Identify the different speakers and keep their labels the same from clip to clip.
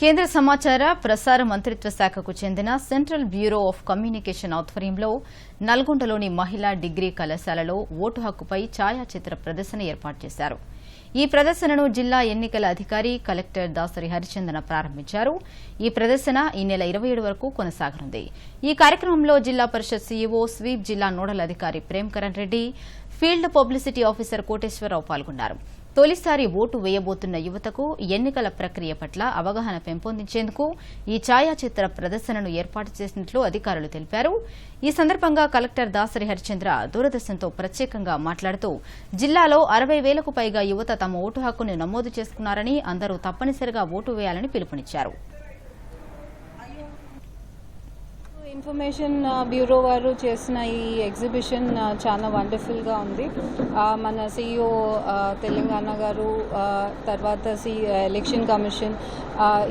Speaker 1: కేంద్ర సమాచార ప్రసార మంత్రిత్వ శాఖకు చెందిన సెంట్రల్ బ్యూరో ఆఫ్ కమ్యూనికేషన్ ఆధ్వర్యంలో నల్గొండలోని మహిళా డిగ్రీ కళాశాలలో ఓటు హక్కుపై ఛాయాచిత్ర ప్రదర్శన ఏర్పాటు చేశారు. ఈ ప్రదర్శనను జిల్లా ఎన్నికల అధికారి కలెక్టర్ దాసరి హరిచందన ప్రారంభించారు. ఈ ప్రదర్శన ఈ నెల ఇరవై ఏడు వరకు కొనసాగనుంది. ఈ కార్యక్రమంలో జిల్లా పరిషత్ సీఈఓ స్వీప్ జిల్లా నోడల్ అధికారి Premkaran Reddy field publicity officer Koteswararao పాల్గొన్నారు. తొలిసారి ఓటు వేయబోతున్న యువతకు ఎన్నికల ప్రక్రియ పట్ల అవగాహన పెంపొందించేందుకు ఈ ఛాయాచిత్ర ప్రదర్శనను ఏర్పాటు చేసినట్లు అధికారులు తెలిపారు. ఈ సందర్భంగా కలెక్టర్ దాసరి హరిచంద్ర దూరదర్శన్తో ప్రత్యేకంగా మాట్లాడుతూ జిల్లాలో అరవై వేలకు పైగా యువత తమ ఓటు హక్కును నమోదు చేసుకున్నారని అందరూ తప్పనిసరిగా ఓటు వేయాలని పిలుపునిచ్చారు.
Speaker 2: ఇన్ఫర్మేషన్ బ్యూరో వారు చేసిన ఈ ఎగ్జిబిషన్ చాలా వండర్ఫుల్గా ఉంది. మన సిఇఓ తెలంగాణ గారు తర్వాత సి ఎలక్షన్ కమిషన్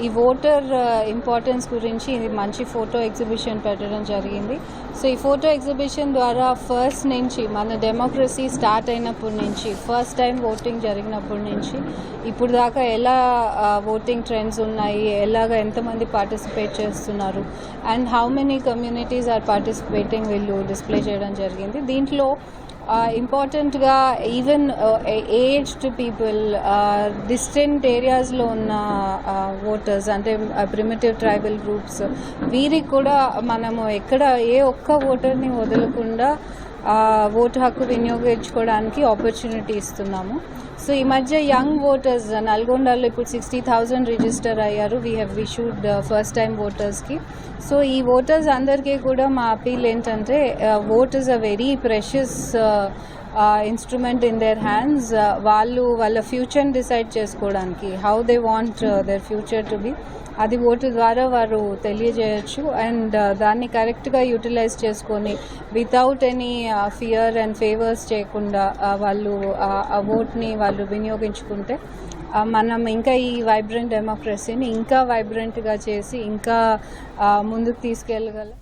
Speaker 2: ఈ ఓటర్ ఇంపార్టెన్స్ గురించి ఇది మంచి ఫోటో ఎగ్జిబిషన్ పెట్టడం జరిగింది. సో ఈ ఫోటో ఎగ్జిబిషన్ ద్వారా ఫస్ట్ నుంచి మన డెమోక్రసీ స్టార్ట్ అయినప్పటి నుంచి ఫస్ట్ టైం ఓటింగ్ జరిగినప్పటి నుంచి ఇప్పుడు దాకా ఎలా ఓటింగ్ ట్రెండ్స్ ఉన్నాయి ఎలాగ ఎంతమంది పార్టిసిపేట్ చేస్తున్నారు and how many communities are participating వీళ్ళు డిస్ప్లే చేయడం జరిగింది. దీంట్లో ఇంపార్టెంట్గా ఈవెన్ ఏజ్డ్ పీపుల్ డిస్టెంట్ ఏరియాస్లో ఉన్న ఓటర్స్ అంటే ప్రిమిటివ్ ట్రైబల్ గ్రూప్స్ వీరికి కూడా మనము ఎక్కడ ఏ ఒక్క ఓటర్ని వదలకుండా ఓటు హక్కు వినియోగించుకోవడానికి ఆపర్చునిటీ ఇస్తున్నాము. సో ఈ మధ్య యంగ్ ఓటర్స్ నల్గొండలో ఇప్పుడు సిక్స్టీ థౌజండ్ రిజిస్టర్ అయ్యారు. We have issued first time ఓటర్స్కి so ఈ ఓటర్స్ అందరికీ కూడా మా అపీల్ ఏంటంటే vote is a very precious instrument in their hands వాళ్ళు వాళ్ళ ఫ్యూచర్ని డిసైడ్ చేసుకోవడానికి how they want their future to be అది ఓటు ద్వారా వారు తెలియజేయచ్చు. అండ్ uh, దాన్ని కరెక్ట్గా యూటిలైజ్ చేసుకొని without any fear and favours చేయకుండా uh, వాళ్ళు ఆ ఓట్ని వాళ్ళు వినియోగించుకుంటే మనం ఇంకా ఈ వైబ్రెంట్ డెమోక్రసీని ఇంకా వైబ్రెంట్గా చేసి ఇంకా ముందుకు తీసుకెళ్ళగలం.